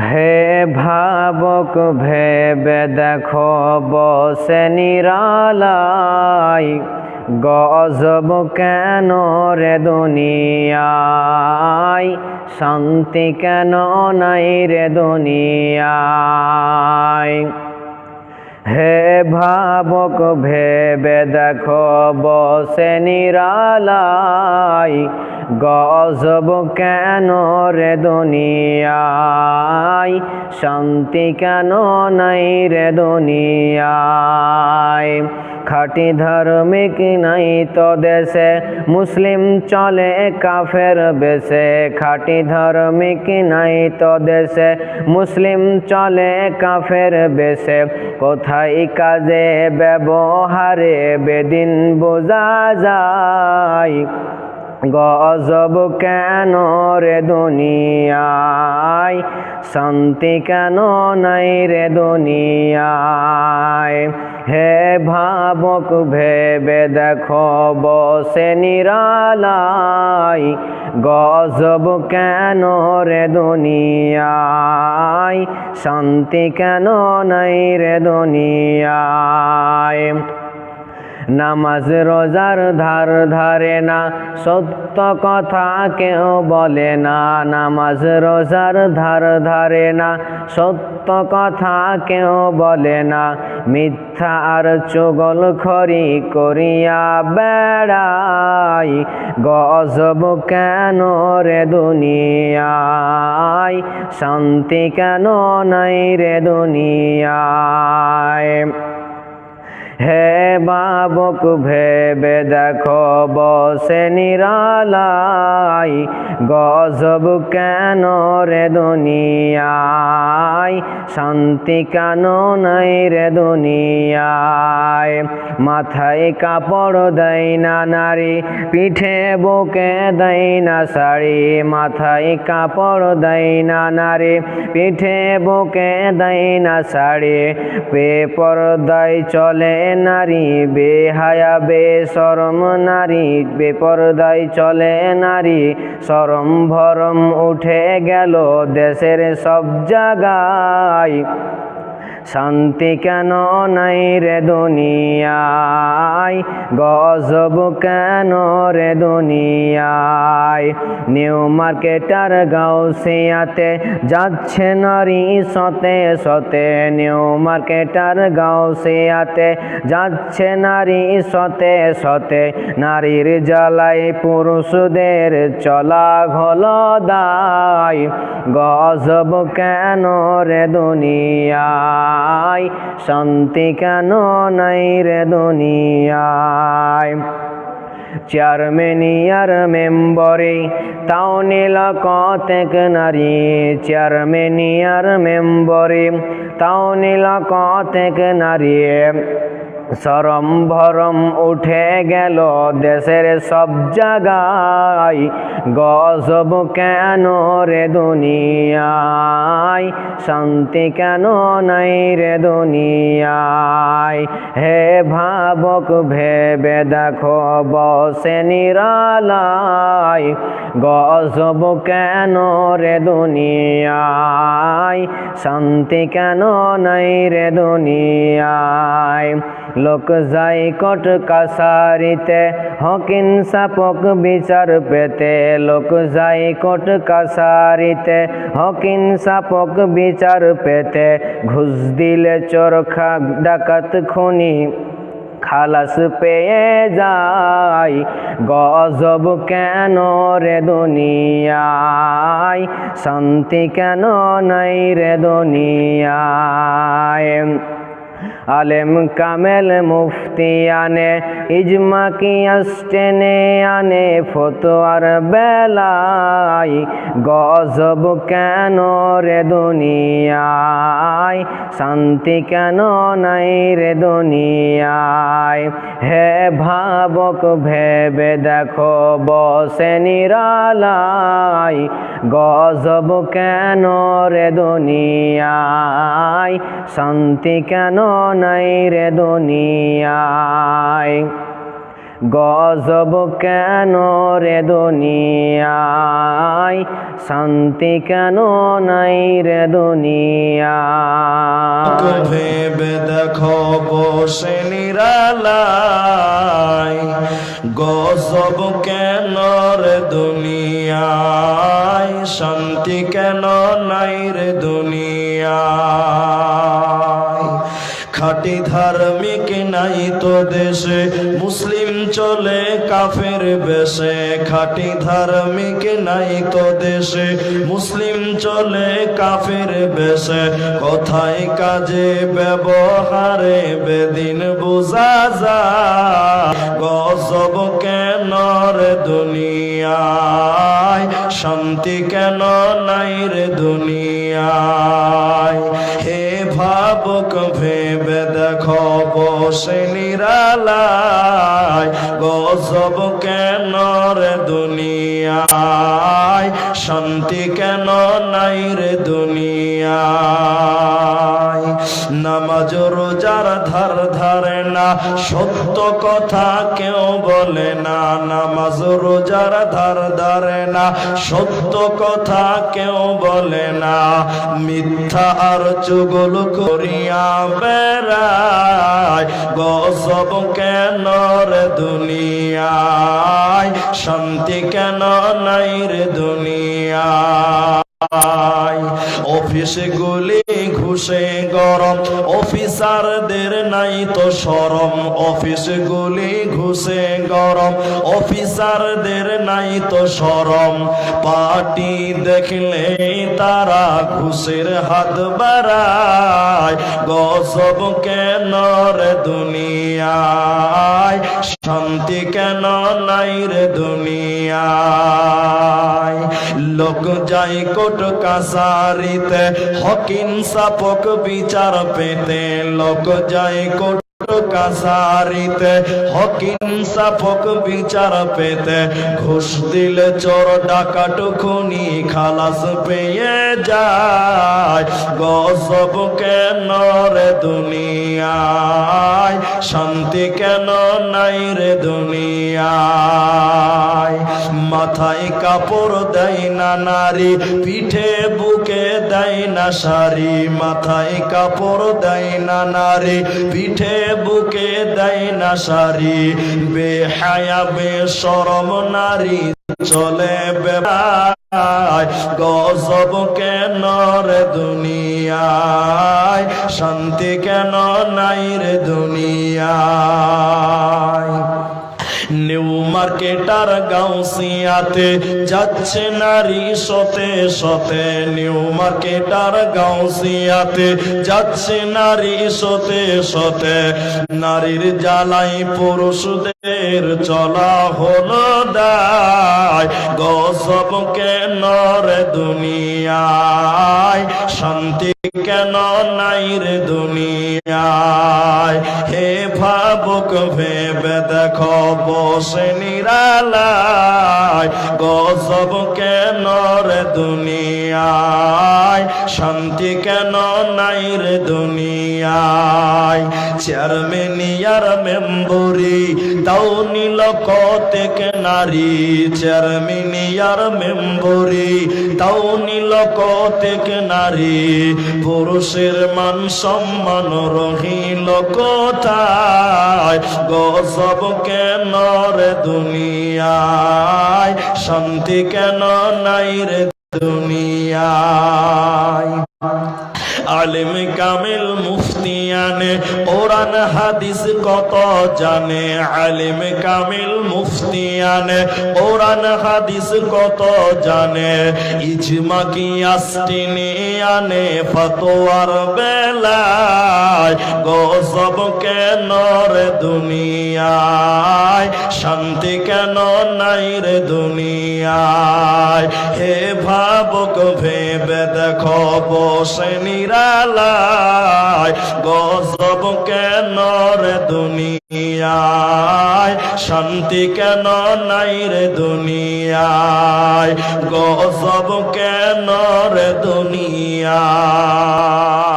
হে ভাবক ভেবে দেখো বসে নিরালাই গজব কেন রে দুনিয়ায়? শান্তি কেন নাই রে দুনিয়ায়? হে ভাবক ভেবে দেখো বসে নিরালাই গজব কেন রে দুনিয়ায়? শান্তি কেন নাই রে দুনিয়ায়? খাটি ধার্মিক নাই তো দেশে, মুসলিম চলে কাফের বেশে। খাটি ধার্মিক নাই তো দেশে, মুসলিম চলে কাফের বেশে। কোথায় কাজে ব্যবহারে বেদিন বোঝা যায়। গজব কেন রে দুনিয়ায়? শান্তি কেন নাই রে দুনিয়ায়? হে ভাবক ভেবে দেখো বসে নিরালাই গজব কেন রে দুনিয়ায়? শান্তি কেন নাই রে দুনিয়ায়? নামাজ রোজার ধার ধারে না, সত্য কথা কেউ বলে না। নামাজ রোজার ধার ধারে না, সত্য কথা কেউ বলে না। মিথ্যা আর চুগল খড়ি করিয়া বেড়াই, গজব কেন রে দুনিয়ায়? শান্তি কেন নাই রে দুনিয়ায়? হে বাবক ভেবে দেখো বসে নিরালাই, গজব কেন রে দুনিয়ায়? শান্তি কেন নাই রে দুনিয়ায়? মাথায় কাপড় দেয় না নারী, পিঠে বুকে দেয় না শাড়ি, মাথায় কাপড় দেয় না নারী, পিঠে বুকে দেয় না শাড়ি, পেপর দেয় চলে নারী বেহায়া বেসরম নারী বেপরদায় চলে নারী শরম ভরম উঠে গেল দেশের সব জায়গায়। শান্তি কেন নাই রে দুনিয়ায়? গজব কেন রে দুনিয়ায়? নিউ মার্কেটার গাউসিয়াতে যাচ্ছে নারী সতে সতে। নিউ মার্কেটার গাউসিয়াতে যাচ্ছে নারী সতে সতে। নারীর জ্বালাই পুরুষদের চলা ঘল দায়। গজব কেন রে দুনিয়ায়? শান্তি কেন নাই রে দুনিয়ায়? চেয়ারম্যানিয়ার মেম্বরে, তাও নিল কতেক নারী। চেয়ারম্যানিয়ার মেম্বরে, তাও নিল কতেক নারী। সরম ভরম উঠে গেল দেশের সব জায়গায়। গজব কেন রে দুনিয়ায়? শান্তি কেন নাই রে দুনিয়ায়? হে ভাবক ভেবে দেখো বসে নিরালাই গজব কেন রে দুনিয়ায়? শান্তি কেন নাই রে দুনিয়ায়? লোক যাই কট কাসারিতে হকিন সাপক বিচার পেতে। লোক যাই কট কাসারিতে হকিন সাপক বিচার পেতে। ঘুষ দিলে চোরখা ডাকাত খুনি খালাস পেয়ে যাই গজব কেন রে দুনিয়ায়? শান্তি কেন নাই রে দুনিয়ায়? আলেম কামেল মুফতি আনে, ইজমা কি টেনে আনে, ফতোয়ার বেলায় গজব কেন রে দুনিয়ায়? শান্তি কেন নাই রে দুনিয়ায়? হে ভাবক ভেবে দেখো বসে নিরালাই গজব কেন রে দুনিয়ায়? শান্তি কেন নাই রে দুনিয়ায়। গজব কেন রে দুনিয়ায়? শান্তি কেন নাই রে দুনিয়ায়? ভেবে দেখো বসে নিরালায়। গজব কেন রে দুনিয়ায়? শান্তি কেন নাই রে দুনিয়ায়? খাটি ধার্মিক নাই তো দেশে। মুসলিম চলে কাফের বেশে, খাটি ধার্মিক নাই তো দেশে। মুসলিম চলে কাফের বেশে, কোথায় কাজে ব্যবহারে বেদিন বোঝা যায়। গজব কেন রে দুনিয়ায়? শান্তি কেন নাই রে দুনিয়ায়? দেখো বসে নিরালায় গজব কেন রে দুনিয়ায়? শান্তি কেন নাই রে দুনিয়ায়? নামাজ রোজার ধার ধারে না। সত্য কথা কেউ বলে না, নামাজ রোজার ধার ধারে না। সত্য কথা কেউ বলে না, মিথ্যা আর চুগল করিয়া বেড়ায়। গজব কেন রে দুনিয়ায়? শান্তি কেন নাই রে দুনিয়ায়? অফিসে গুলি ঘুষে গরম। অফিসারদের নাই তো সরম অফিসে গুলি ঘুষে গরম। অফিসারদের নাই তো সরম পার্টি দেখলে তারা ঘুষের হাত বাড়ায়। গজব কেন রে দুনিয়ায়? শান্তি কেন নাই রে দুনিয়ায়? লোক যাই কোট কাসারিতে হকিন সাপক বিচার পেতে। লোক যাই কোট কাসারিতে হকিন সাপক বিচার পেতে। ঘুষ দিলে চোর ডাকাট খুনি, খালাস পেয়ে যায়। গজব কেন রে দুনিয়ায়? শান্তি কেন নাই রে দুনিয়ায়? মাথায় কাপড় দেয় না নারী, পিঠে বুকে দেয় না শাড়ি, মাথায় কাপড় দেয় না নারী, পিঠে বুকে দেয় না শাড়ি, বেহায়া বেসরম নারী চলে গজব কেন রে দুনিয়ায়? শান্তি কেন নাই রে দুনিয়ায়? নিউ মার্কেটার গাউসিয়াতে যাচ্ছে নারী সতে সতে, নিউ মার্কেটার গাউসিয়াতে যাচ্ছে নারী সতে সতে। নারীর জ্বালাই পুরুষদের চলা হলো দায়, গজব কেন রে দুনিয়ায়? শান্তি কেন নাই রে দুনিয়ায়? হে ভাবুক ভেবে দেখো বসে নিরালায়? গজব কেন রে দুনিয়ায়? শান্তি কেন নাই রে দুনিয়ায়? চেয়ারম্যান ইয়ার মেম্বরি তাও নীল কতেক নারী। চেয়ারম্যান ইয়ার মেম্বরি তাও নীল কতেক নারী। পুরুষের মান সম্মান রহিল কোথায়? গজব কেন রে দুনিয়ায়? শান্তি কেন নাই রে দুনিয়ায়? আলিম কামিল মুফতিয়ানে কোরআন, হাদিস কত জানে? আলিম কামিল মুফতিয়ানে কোরআন, হাদিস কত জানে? ইজমা কি আস্তিনি আনে ফতোয়ার বেলায়। গজব কেন রে দুনিয়ায়? শান্তি কেন নাই রে দুনিয়ায়? হে ভাবক, ভেবে দেখো, বসে নিরালায়। গজব কেন রে দুনিয়ায়? শান্তি কেন নাই রে দুনিয়ায়? গজব কেন রে দুনিয়ায়?